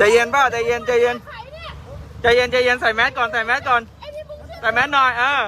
ใจเย็นเปล่าใจเย็นใจเย็นใจเย็นใจเย็นใส่แมสก่อนใส่แมสก่อนใส่แมสหน่อยเออ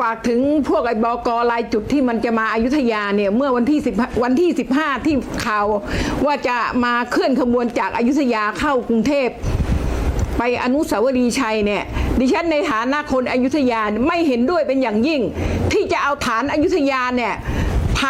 ฝากถึงพวกไอ้บกรายจุดที่มันจะมาอายุทยาเนี่ยเมื่อวันที่10วันที่ 15 ที่ข่าวว่าจะมาเคลื่อนขบวนจากอายุทยาเข้ากรุงเทพไปอนุสาวรีย์ชัยเนี่ยดิฉันในฐานะคนอยุธยาไม่เห็นด้วยเป็นอย่างยิ่ง ที่จะเอาฐานอายุธยาเนี่ย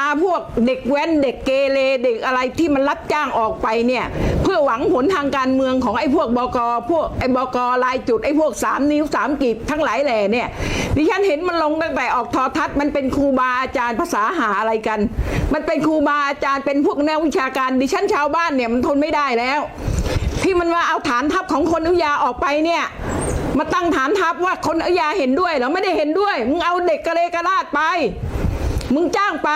าพวกเด็กแว้นเด็กเกเรเด็กอะไรที่มันรับจ้างออกไปเนี่ยเพื่อหวังผลทางการเมืองของไอ้พวกบกพวกไอ้บกรายจุดไอ้พวกสามนิ้วสามกีบทั้งหลายแหล่เนี่ยดิฉันเห็นมันลงตั้งแต่ออกทอทัศน์มันเป็นครูบาอาจารย์ภาษาหาอะไรกัน มันเป็นครูบาอาจารย์เป็นพวกแนักวิชาการดิฉันชาวบ้านเนี่ยมันทนไม่ได้แล้ว ที่มันว่าเอาฐานทัพของคนอุยาออกไปเนี่ยมาตั้งฐานทัพว่าคนอุยาเห็นด้วยเหรอไม่ได้เห็นด้วยมึงเอาเด็กกะเลกระลาดไป มึงจ้างไป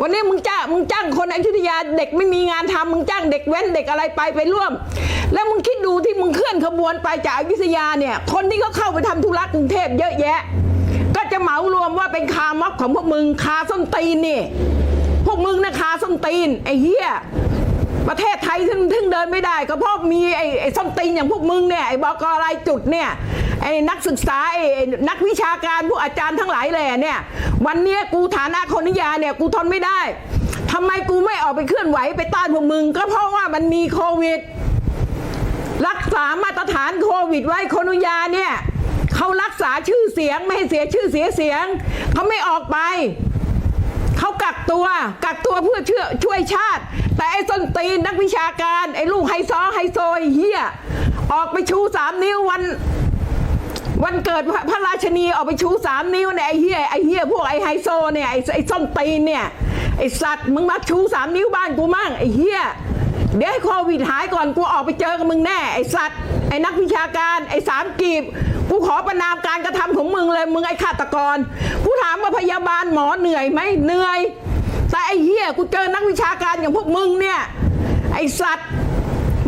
วันนี้มึงจ้างมึงจ้างคนอยุธยาเด็กไม่มีงานทำมึงจ้างเด็กแว้นเด็กอะไรไปไปร่วม แล้วมึงคิดดูที่มึงเคลื่อนขบวนไปจากอยุธยาเนี่ย คนที่เขาเข้าไปทำธุระกรุงเทพเยอะแยะ ก็จะเหมารวมว่าเป็นคาม็อบของพวกมึงคาส้นตีนนี่พวกมึงนะคาส้นตีนไอ้เหี้ย ประเทศไทยถึงถึงเดินไม่ได้ ก็เพราะมีไอ้ไอ้ส้นตีนอย่างพวกมึงเนี่ยไอ้บอกรายจุดเนี่ยไอ้นักศึกษาไอ้นักวิชาการพวกอาจารย์ทั้งหลายแหล่เนี่ย วันเนี้ยกูฐานะคนนิยาเนี่ยกูทนไม่ได้ทำไมกูไม่ออกไปเคลื่อนไหวไปต้านพวกมึง ก็เพราะว่ามันมีโควิด รักษามาตรฐานโควิดไว้คนอุยาเนี่ยเขารักษาชื่อเสียงไม่ให้เสียชื่อเสียเสียงเขาไม่ออกไป กักตัว กักตัวเพื่อเชื่อช่วยชาติ แต่ไอ้ส้นตีนนักวิชาการ ไอ้ลูกไฮซอไฮโซเฮียออกไปชูสามนิ้ววัน วันเกิดพระพระราชนีออกไปชูสามนิ้วเนี่ยไอ้เฮียไอ้เฮียพวกไอ้ไฮโซเนี่ยไอ้ไอ้ส้นตีนเนี่ยไอ้สัตว์มึงมาชูสามนิ้วบ้านกูมั่งไอ้เฮียเดี๋ยวให้โควิดหายก่อนกูออกไปเจอกับมึงแน่ไอ้สัตว์ไอ้นักวิชาการไอ้สามกีบ กูขอประนามการกระทำของมึงเลย มึงไอ้ฆาตกร กูถามว่าพยาบาลหมอเหนื่อยไหมเหนื่อย แต่ไอ้เฮียกูเจอนักวิชาการอย่างพวกมึงเนี่ย ไอ้สัตว์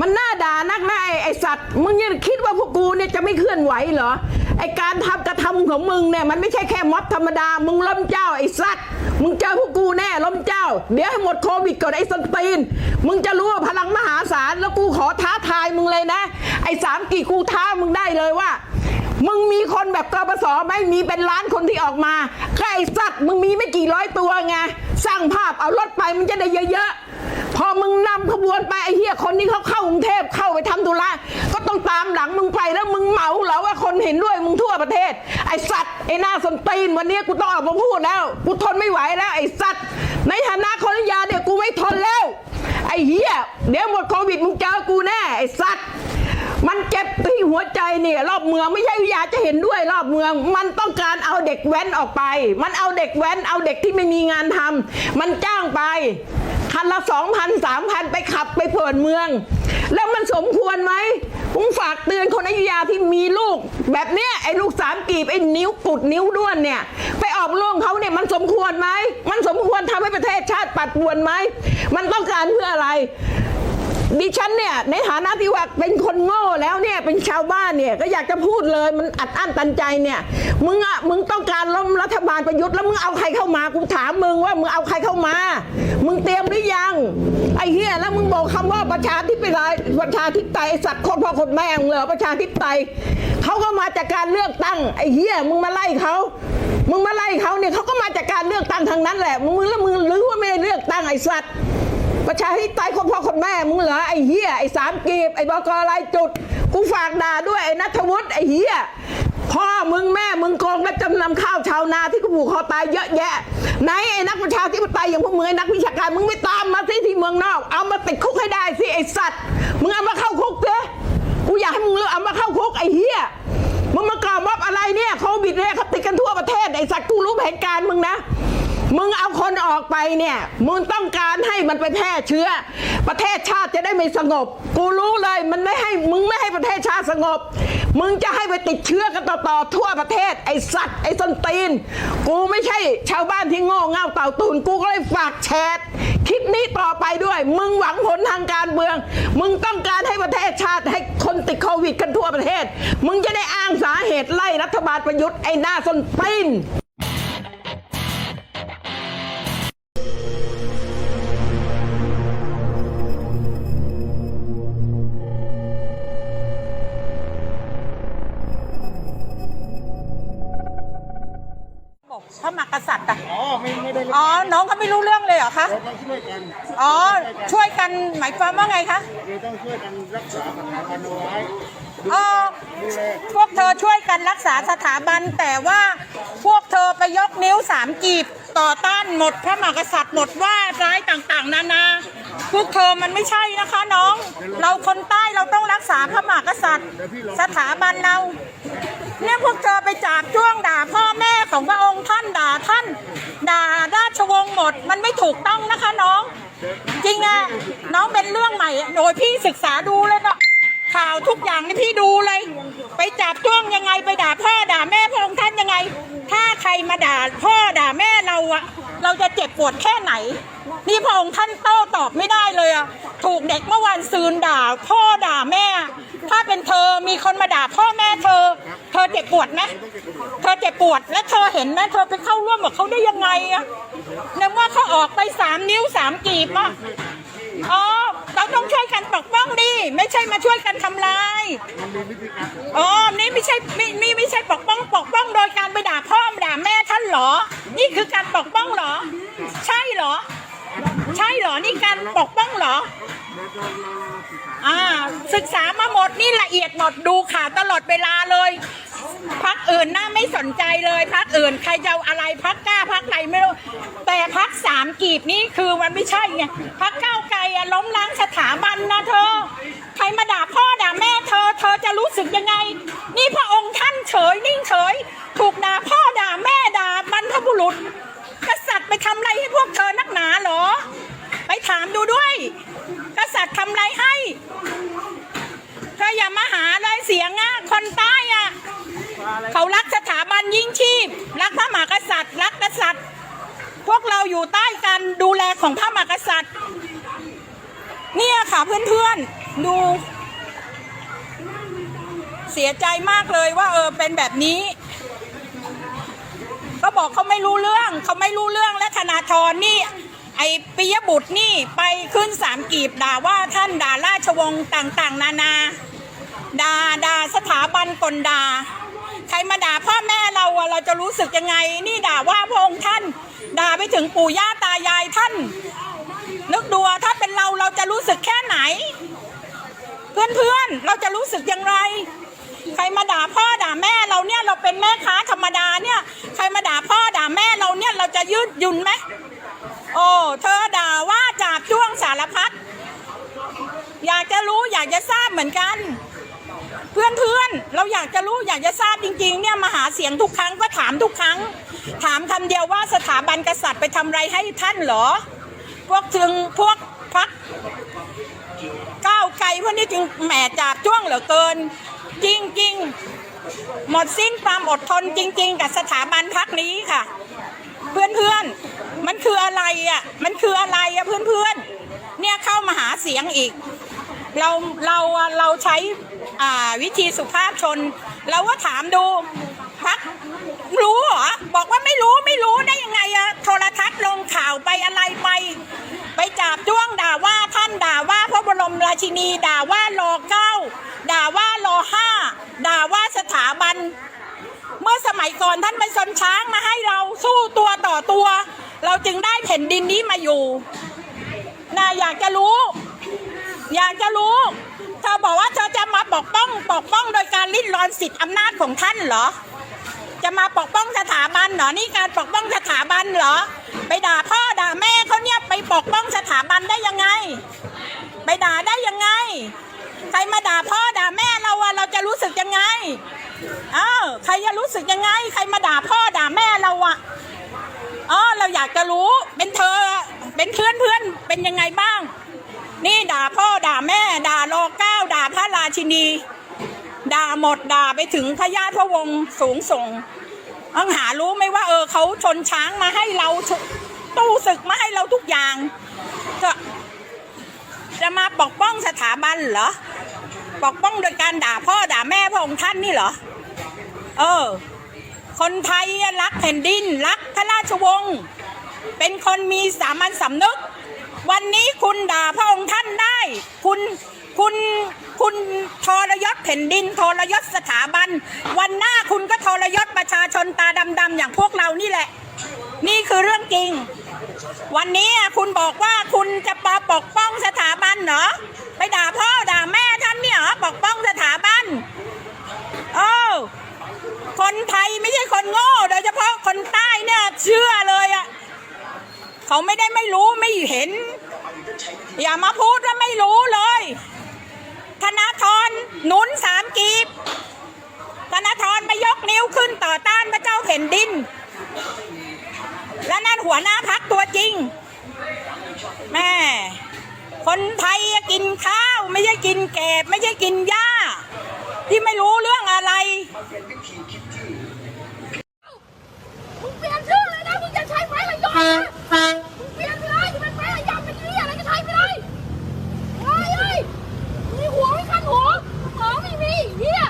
มันน่าด่านักนะไอ้ไอ้สัตว์ มึงยังคิดว่าพวกกูเนี่ยจะไม่เคลื่อนไหวเหรอ ไอ้การทำกระทำของมึงเนี่ยมันไม่ใช่แค่ม็อบธรรมดา มึงล้มเจ้าไอ้สัตว์ มึงเจอพวกกูแน่ล้มเจ้า เดี๋ยวให้หมดโควิดก่อนไอ้สตีน มึงจะรู้ว่าพลังมหาศาลแล้วกูขอท้าทายมึงเลยนะ ไอ้สามกี่กูท้ามึงได้เลยว่า มึงมีคนแบบกปสไหม่มีเป็นล้านคนที่ออกมาก็ไอ้สัตว์มึงมีไม่กี่ร้อยตัวไงสร้างภาพเอารถไปมันจะได้เยอะๆ พอมึงนำขบวนไปไอ้เหี้ยคนที่เขาเข้ากรุงเทพเข้าไปทำธุระก็ต้องตามหลังมึงไปแล้วมึงเหมาเหรอว่าคนเห็นด้วยมึงทั่วประเทศ ไอ้สัตว์ไอ้หน้าสนตีนวันนี้กูต้องออกมาพูดแล้วกูทนไม่ไหวแล้ว ไอ้สัตว์ ในฐานะคนยาเนี่ยกูไม่ทนแล้ว ไอ้เหี้ยเดี๋ยวหมดโควิดมึงเจอกูแน่ไอ้สัตว์ มันเจ็บที่หัวใจเนี่ยรอบเมืองไม่ใช่วิทยาจะเห็นด้วยรอบเมือง มันต้องการเอาเด็กแว้นออกไป มันเอาเด็กแว้นเอาเด็กที่ไม่มีงานทำมันจ้างไป คันละสองพันสามพันไปขับไปเปิดเมือง แล้วมันสมควรไหมผมฝากเตือนคนอยุยาที่มีลูก แบบเนี้ยไอ้ลูกสามกีบไอ้นิ้วกุดนิ้วด้วนเนี่ยไปออกล่วงเขาเนี่ยมันสมควรไหมมันสมควรทำให้ประเทศชาติปัดปวนไหมมันต้องการเพื่ออะไร ดิฉันเนี่ยในฐานะที่ว่าเป็นคนโง่แล้วเนี่ยเป็นชาวบ้านเนี่ยก็อยากจะพูดเลยมันอัดอั้นตันใจเนี่ยมึงอะมึงต้องการล้มรัฐบาลประยุทธ์แล้วมึงเอาใครเข้ามากูถามมึงว่ามึงเอาใครเข้ามา มึงเตรียมหรือยังไอ้เฮียแล้วมึงบอกคำว่าประชาธิปไตยประชาธิปไตยสัตว์คนพ่อคนแม่งเหรอประชาธิปไตยเขาก็มาจากการเลือกตั้งไอ้เฮียมึงมาไล่เขามึงมาไล่เขาเนี่ยเขาก็มาจากการเลือกตั้งทางนั้นแหละมึงแล้วมึงหรือว่าไม่ได้เลือกตั้งไอ้สัตว์ ประชาธิปไตยคนพ่อคนแม่มึงเหรอไอ้เหี้ยไอ้สามกีบไอ้บกรายจุด กูฝากด่าด้วยไอ้นัทวุฒิไอ้เหี้ยพ่อมึงแม่มึงโกงและจำนำข้าวชาวนาที่กูผูกคอตายเยอะแยะไหนไอ้นักประชาธิปไตยอย่างพวกมึงไอ้นักวิชาการมึงไม่ตามมาสิที่เมืองนอก เอามาติดคุกให้ได้สิไอ้สัตว์มึงเอามาเข้าคุกเถอะกูอยากให้มึงเอามาเข้าคุกไอ้เหี้ยมึงมากล่าวมอบอะไร เนี่ยมึงต้องการให้มันไปแพร่เชื้อ ประเทศชาติจะได้ไม่สงบ กูรู้เลยมันไม่ให้มึงไม่ให้ประเทศชาติสงบ มึงจะให้ไปติดเชื้อกันต่อๆทั่วประเทศไอ้สัตว์ไอ้ส้นตีน กูไม่ใช่ชาวบ้านที่โง่เง่าเต่าตูนกูก็เลยฝากแชร์คลิปนี้ต่อไปด้วย มึงหวังผลทางการเมือง มึงต้องการให้ประเทศชาติให้คนติดโควิดกันทั่วประเทศ มึงจะได้อ้างสาเหตุไล่รัฐบาลประยุทธ์ไอ้หน้าส้นตีน อ๋อ น้องเขาไม่รู้เรื่องเลยเหรอคะ เราต้องช่วยกันอ๋อ ช่วยกันหมายความว่าไงคะ เราต้องช่วยกันรักษาสถาบันเอาไว้อ๋อ ดูแลพวกเธอช่วยกันรักษาสถาบัน แต่ว่าพวกเธอไปยกนิ้วสามกีบต่อต้านหมดพระมหากษัตริย์หมดว่าร้ายต่างๆ นานา พวกเธอมันไม่ใช่นะคะน้อง เราคนใต้เราต้องรักษาพระมหากษัตริย์ สถาบันเรา เนี่ยพวกเธอไปจับจ้วงด่าพ่อแม่ของพระองค์ท่านด่าท่าน ด่ารา ชวงศ์หมด มันไม่ถูกต้องนะคะน้อง จริงอะน้องเป็นเรื่องใหม่ โดยพี่ศึกษาดูเลยนาะ ข่าวทุกอย่างนี่พี่ดูเลย ไปจับจ้วงยังไงไปด่าพ่อด่าแม่พระองค์ท่านยังไง ถ้าใครมาด่าพ่อด่าแม่เราอะเราจะเจ็บปวดแค่ไหน นี่พระองค์ท่านโต้ตอบไม่ได้เลยอะถูกเด็กเมื่อวันซืนด่า พ่อด่าแม่ ถ้าเป็นเธอมีคนมาด่าพ่อแม่เธอ เธอเจ็บปวดไหมเธอเจ็บปวดและเธอเห็นไหมเธอไปเข้าร่วมกับเขาได้ยังไงอะในเมื่อเขาออกไปสามนิ้วสามกีบอะ อ๋อเราต้องช่วยกันปกป้องดิไม่ใช่มาช่วยกันทำลายมันมีวิธีการอ๋อนี่ไม่ใช่ไม่นี่ไม่ใช่ปกป้องปกป้องโดยการไปด่าพ่อด่าแม่ท่านเหรอ นี่คือการปกป้องเหรอ ใช่เหรอ ใช่เหรอนี่การปกป้องเหรอ อ่าศึกษามาหมดนี่ละเอียดหมดดูข่าวตลอดเวลาเลยพักอื่นน่าไม่สนใจเลยพักอื่นใครจะเอาอะไรพักกล้าพักไหนไม่รู้แต่พักสามกีบนี่คือมันไม่ใช่ไงพักเก้าไกลอะล้มล้างสถาบันนะเธอ ใครมาด่าพ่อด่าแม่เธอ เธอจะรู้สึกยังไง นี่พระองค์ท่านเฉยนิ่งเฉย ถูกด่าพ่อด่าแม่ด่าบรรพบุรุษ กษัตริย์ไปทำอะไรให้พวกเธอนักหนาเหรอ ไปถามดูด้วยัตริย์ทำไรให้เธออย่ามาหาเลยเสียงอะคนใต้อะเขารักสถาบันยิ่งชีพ รักพระมหากษัตริย์ รักกษัตริย์ พวกเราอยู่ใต้การดูแลของพระมหากษัตริย์ เนี่ยค่ะเพื่อนๆดู เสียใจมากเลยว่าเออเป็นแบบนี้ก็บอกเขาไม่รู้เรื่องเขาไม่รู้เรื่องและธนาธรนี่ ไอ้ปิยบุตรนี่ไปขึ้นสามกีบด่าว่าท่านด่าราชวงศ์ต่างๆ นานาด่าด่าสถาบันกลด่าใครมาด่าพ่อแม่เราอะเราจะรู้สึกยังไง นี่ด่าว่าพระองค์ท่าน ด่าไปถึงปู่ย่าตายายท่าน นึกดูถ้าเป็นเราเราจะรู้สึกแค่ไหน เพื่อนๆเราจะรู้สึกอย่างไร ใครมาด่าพ่อด่าแม่เราเนี่ยเราเป็นแม่ค้าธรรมดาเนี่ย ใครมาด่าพ่อด่าแม่เราเนี่ยเราจะยืดหยุ่นไหม โอ้ เธอด่าว่าจับจ้วงสารพัด อยากจะรู้อยากจะทราบเหมือนกัน เพื่อนๆเราอยากจะรู้อยากจะทราบจริงๆ เนี่ยมาหาเสียงทุกครั้งก็ถามทุกครั้ง ถามคำเดียวว่าสถาบันกษัตริย์ไปทำอะไรให้ท่านเหรอ พวกถึงพวกพักก้าวไกลพวกนี้จึงแหมจับจ้วงเหลือเกิน จริงจริงหมดสิ้นความอดทนจริง ๆ กับสถาบันพักนี้ค่ะ เพื่อนเพื่อนๆ มันคืออะไรอะ มันคืออะไรอะเพื่อนเพื่อนๆ เนี่ยเข้ามาหาเสียงอีก เราเราเราใช้อ่าวิธีสุภาพชน เราก็ถามดูพักรู้เหรอ บอกว่าไม่รู้ไม่รู้ได้ยังไงอะโทรทัศน์ลงข่าวไปอะไรไป ไปจับจ้วงด่าว่าท่านด่าว่าพระบรมราชินี ด่าว่ารอเก้าด่าว่ารอห้าด่าว่าสถาบัน เมื่อสมัยก่อนท่านเป็นชนช้างมาให้เราสู้ตัวต่อตัว เราจึงได้แผ่นดินนี้มาอยู่น่าอยากจะรู้ อยากจะรู้ เธอบอกว่าเธอจะมาปกป้องปกป้องโดยการลิ้นรอนสิทธิอำนาจของท่านเหรอ จะมาปกป้องสถาบันเหรอ นี่การปกป้องสถาบันเหรอ ไปด่าพ่อด่าแม่เขาเนี่ยไปปกป้องสถาบันได้ยังไง ไปด่าได้ยังไง ใครมาด่าพ่อด่าแม่เราอะเราจะรู้สึกยังไง เออใครจะรู้สึกยังไง ใครมาด่าพ่อด่าแม่เราอะ อ๋อเราอยากจะรู้เป็นเธอเป็นเพื่อนเพื่อนเป็นยังไงบ้าง นี่ด่าพ่อด่าแม่ ด่ารอเก้าด่าพระราชินี ด่าหมดด่าไปถึงพญาทวงศ์สูงส่งต้องหารู้ไหมว่า เออเขาชนช้างมาให้เราตู้ศึกมาให้เราทุกอย่าง จะจะมาปกป้องสถาบันเหรอปกป้องโดยการด่าพ่อด่าแม่พระองค์ท่านนี่เหรอ เออ คนไทยรักแผ่นดิน รักพระราชวงศ์เป็นคนมีสามัญสำนึก วันนี้คุณด่าพระองค์ท่านได้ คุณคุณคุณทรยศแผ่นดินทรยศสถาบัน วันหน้าคุณก็ทรยศประชาชนตาดำๆอย่างพวกเรานี่แหละ นี่คือเรื่องจริง วันนี้คุณบอกว่าคุณจะมาปกป้องสถาบันเหรอไปด่าพ่อด่าแม่ท่านเนี่ยเหรอปกป้องสถาบันโอ้คนไทย คนโง่โดยเฉพาะคนใต้เนี่ยเชื่อเลยอะเขาไม่ได้ไม่รู้ไม่เห็น อย่ามาพูดว่าไม่รู้เลย ธนาธรหนุนสามกีบ ธนาธรไม่ยกนิ้วขึ้นต่อต้านพระเจ้าแผ่นดิน และนั่นหัวหน้าพักตัวจริง แม่ คนไทยกินข้าวไม่ใช่กินแกบไม่ใช่กินหญ้า ที่ไม่รู้เรื่องอะไร มึงเปลี่ยนชื่อเลยนะมึงจะใช้ไม้ระยองนะมึง เปลี่ยนไปเลยจะเป็นไม้ระยองเป็นยี่อะไรก็ใช้ไปเลยเฮ้ยเฮ้ยมีหัวไม่คันหัวหมอไม่มีเฮีย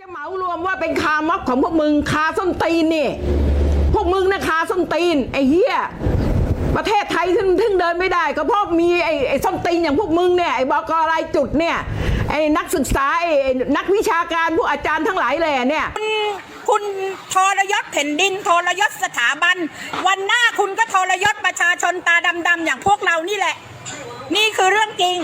จะเหมารวมว่าเป็นคาม็อบของพวกมึงคาส้นตีนนี่ พวกมึงนะคาส้นตีนไอ้เหี้ยประเทศไทยถึงถึงเดินไม่ได้ ก็เพราะมีไอ้ไอ้ส้นตีนอย่างพวกมึงเนี่ยไอ้บกรายจุดเนี่ยไอ้นักศึกษาไอ้นักวิชาการพวกอาจารย์ทั้งหลายเลยเนี่ย คุณทรยศแผ่นดินทรยศสถาบัน วันหน้าคุณก็ทรยศประชาชนตาดำๆอย่างพวกเรานี่แหละ นี่คือเรื่องจริง